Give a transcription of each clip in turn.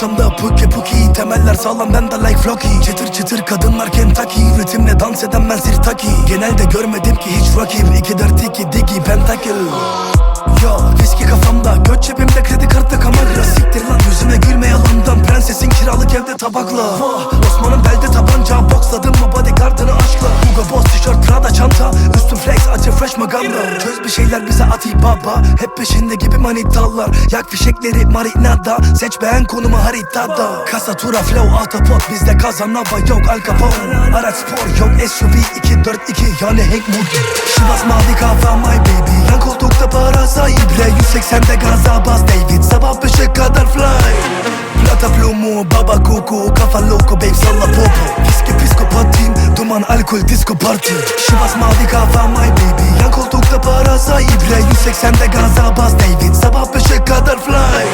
ortamda puki puki Temeller sağlam ben de like flocky. Çıtır çıtır kadınlar Kentucky Ritimle dans eden ben sirtaki. Genelde görmedim ki hiç rakip. 2 4 2 digi pentakill Yo viski kafamda Göt cebimde kredi kartı kamagra Siktir lan yüzüme gülme yalandan. Prensesin kiralık evde tabakla. Vah, maganda Çöz bir şeyler bize ati baba. Hep peşinde gibi manitalar. Yak fişekleri marinada. Seç beğen konumu haritada. Kasa tura flow autopot Bizde kazanava yok Al Capone. Araç spor yok SUV 242 yani Hank Moody Şivas mavi kafa my baby. Yan koltukta para sahibi 180'de gaza bas David. Sabah 5'e kadar fly. Plata plumu baba kuku. Kafa loco babe salla popo. Viski psikopatiyim Duman alkol disco party. Şivas mavi kafa my baby. Yan koltukta para sahibi 180'de gaza bas David. Sabah 5'e kadar fly.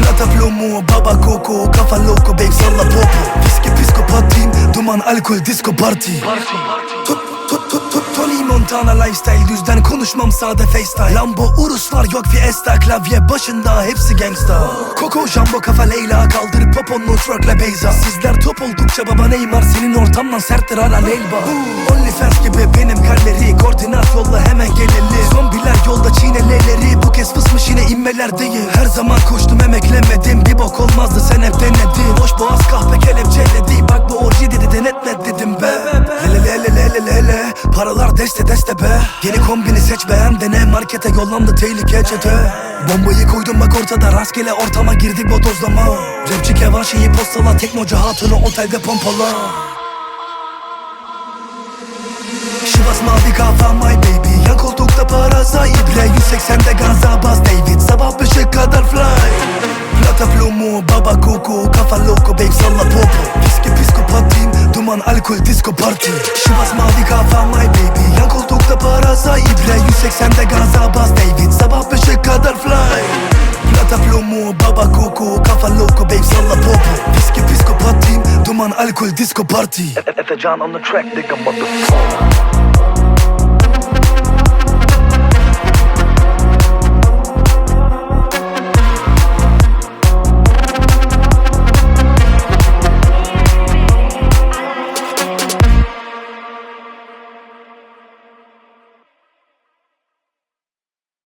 Plata plumu baba kuku Kafa loco babe salla popo. Viski psikopatiyim Duman alkol disco tut tut. Tony Montana lifestyle Düzden konuşmam sade FaceTime. Lambo Urus var yok Fiesta Klavye başında hepsi gangsta. Coco Jumbo kafa Leyla Kaldır poponlu truckla Beyza. Sizler top oldukça baba Neymar Senin ortamdan serttir hala Neylba Onlyfans gibi benim karleri Koordinat yolla hemen gelelim Zombiler yolda çiğneleleri Bu kez fısmış yine inmeler değil. Her zaman koştum emeklemedim Bir bok olmazdı sen hep denedin. Boş boğaz kahpe kelepçeledi Bak bu orji dedi denetme Paralar deste be. Yeni kombini seç beğen dene. Markete yollandı tehlike çete. Bombayı koydum bak ortada Rastgele ortama girdik bodozlama Rapçi kevan şeyi postala Teknocu hatunu otelde pompala. Şivas mavi kafa my baby. Yan koltukta para sahibi 180'de gaza bas Alkol disco party. Şivas mavi kafa my baby. Yan koltukta para sahibi 180'de gaza bas David. Sabah 5'e kadar fly. Plata plumu baba kuku. Kafa loco babe salla popo. Viski psikopatiyim Duman alkol disco party. Efe Can on the track nigga motherfucker